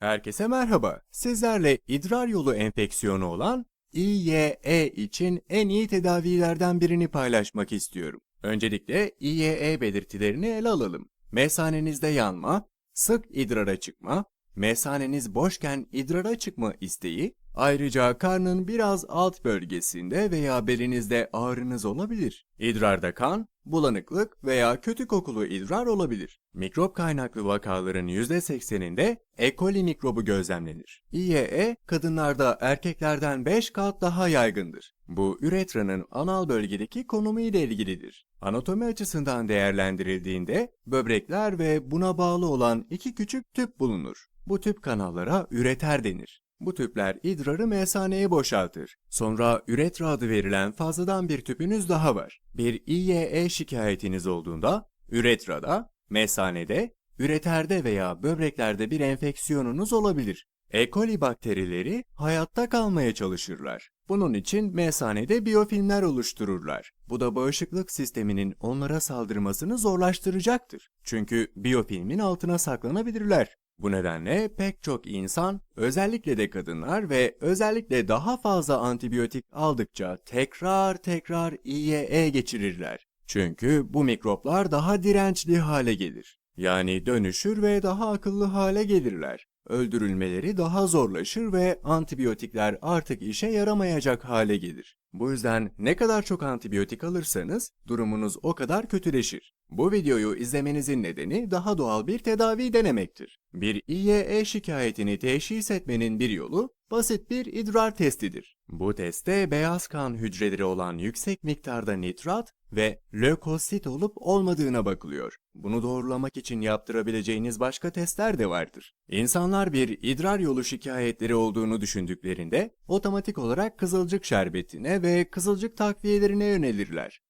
Herkese merhaba. Sizlerle idrar yolu enfeksiyonu olan İYE için en iyi tedavilerden birini paylaşmak istiyorum. Öncelikle İYE belirtilerini ele alalım. Mesanenizde yanma, sık idrara çıkma, mesaneniz boşken idrara çıkma isteği, ayrıca karnın biraz alt bölgesinde veya belinizde ağrınız olabilir. İdrarda kan, bulanıklık veya kötü kokulu idrar olabilir. Mikrop kaynaklı vakaların %80'inde E. coli mikrobu gözlemlenir. İYE, kadınlarda erkeklerden 5 kat daha yaygındır. Bu üretranın anal bölgedeki konumu ile ilgilidir. Anatomi açısından değerlendirildiğinde böbrekler ve buna bağlı olan iki küçük tüp bulunur. Bu tüp kanallara üreter denir. Bu tüpler idrarı mesaneye boşaltır. Sonra üretra adı verilen fazladan bir tüpünüz daha var. Bir İYE şikayetiniz olduğunda üretrada, mesanede, üreterde veya böbreklerde bir enfeksiyonunuz olabilir. E. coli bakterileri hayatta kalmaya çalışırlar. Bunun için mesanede biyofilmler oluştururlar. Bu da bağışıklık sisteminin onlara saldırmasını zorlaştıracaktır. Çünkü biyofilmin altına saklanabilirler. Bu nedenle pek çok insan, özellikle de kadınlar ve özellikle daha fazla antibiyotik aldıkça tekrar tekrar İYE geçirirler. Çünkü bu mikroplar daha dirençli hale gelir. Yani dönüşür ve daha akıllı hale gelirler. Öldürülmeleri daha zorlaşır ve antibiyotikler artık işe yaramayacak hale gelir. Bu yüzden ne kadar çok antibiyotik alırsanız durumunuz o kadar kötüleşir. Bu videoyu izlemenizin nedeni daha doğal bir tedavi denemektir. Bir İYE şikayetini teşhis etmenin bir yolu basit bir idrar testidir. Bu testte beyaz kan hücreleri olan yüksek miktarda nitrat ve lökosit olup olmadığına bakılıyor. Bunu doğrulamak için yaptırabileceğiniz başka testler de vardır. İnsanlar bir idrar yolu şikayetleri olduğunu düşündüklerinde otomatik olarak kızılcık şerbetine ve kızılcık takviyelerine yönelirler.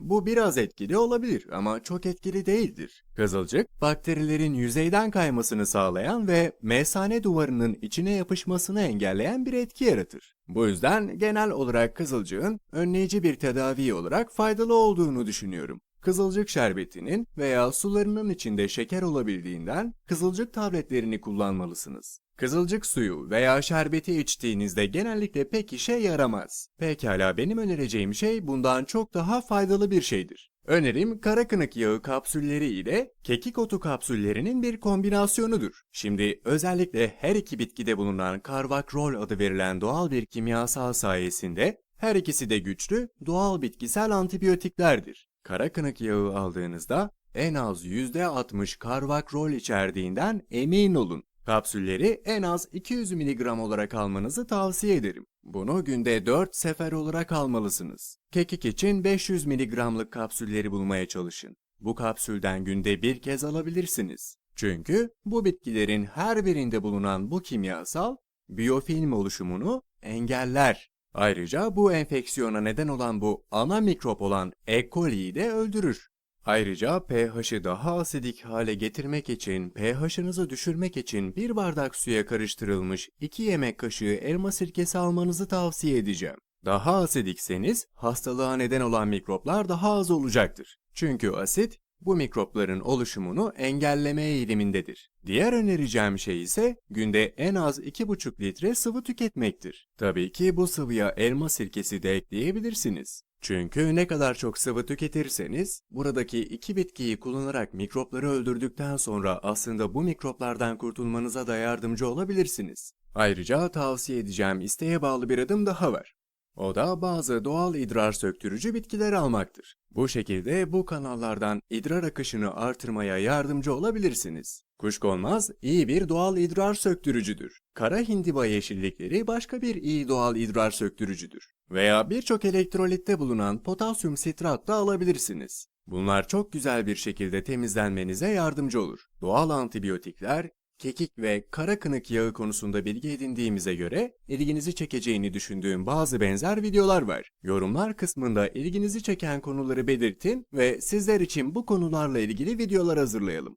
Bu biraz etkili olabilir ama çok etkili değildir. Kızılcık, bakterilerin yüzeyden kaymasını sağlayan ve mesane duvarının içine yapışmasını engelleyen bir etki yaratır. Bu yüzden genel olarak kızılcığın önleyici bir tedavi olarak faydalı olduğunu düşünüyorum. Kızılcık şerbetinin veya sularının içinde şeker olabildiğinden kızılcık tabletlerini kullanmalısınız. Kızılcık suyu veya şerbeti içtiğinizde genellikle pek işe yaramaz. Pekala benim önereceğim şey bundan çok daha faydalı bir şeydir. Önerim kara kınık yağı kapsülleri ile kekik otu kapsüllerinin bir kombinasyonudur. Şimdi özellikle her iki bitkide bulunan karvakrol adı verilen doğal bir kimyasal sayesinde her ikisi de güçlü doğal bitkisel antibiyotiklerdir. Kara kınık yağı aldığınızda en az %60 karvakrol içerdiğinden emin olun. Kapsülleri en az 200 mg olarak almanızı tavsiye ederim. Bunu günde 4 sefer olarak almalısınız. Kekik için 500 mg'lık kapsülleri bulmaya çalışın. Bu kapsülden günde bir kez alabilirsiniz. Çünkü bu bitkilerin her birinde bulunan bu kimyasal biyofilm oluşumunu engeller. Ayrıca bu enfeksiyona neden olan bu ana mikrop olan E. coli'yi de öldürür. Ayrıca pH'ı daha asidik hale getirmek için, pH'ınızı düşürmek için bir bardak suya karıştırılmış 2 yemek kaşığı elma sirkesi almanızı tavsiye edeceğim. Daha asidikseniz hastalığa neden olan mikroplar daha az olacaktır. Çünkü asit bu mikropların oluşumunu engelleme eğilimindedir. Diğer önereceğim şey ise günde en az 2,5 litre sıvı tüketmektir. Tabii ki bu sıvıya elma sirkesi de ekleyebilirsiniz. Çünkü ne kadar çok sıvı tüketirseniz, buradaki iki bitkiyi kullanarak mikropları öldürdükten sonra aslında bu mikroplardan kurtulmanıza da yardımcı olabilirsiniz. Ayrıca tavsiye edeceğim isteğe bağlı bir adım daha var. O da bazı doğal idrar söktürücü bitkiler almaktır. Bu şekilde bu kanallardan idrar akışını artırmaya yardımcı olabilirsiniz. Kuşkonmaz iyi bir doğal idrar söktürücüdür. Kara hindiba yeşillikleri başka bir iyi doğal idrar söktürücüdür. Veya birçok elektrolitte bulunan potasyum sitrat da alabilirsiniz. Bunlar çok güzel bir şekilde temizlenmenize yardımcı olur. Doğal antibiyotikler, kekik ve kara kınık yağı konusunda bilgi edindiğimize göre ilginizi çekeceğini düşündüğüm bazı benzer videolar var. Yorumlar kısmında ilginizi çeken konuları belirtin ve sizler için bu konularla ilgili videolar hazırlayalım.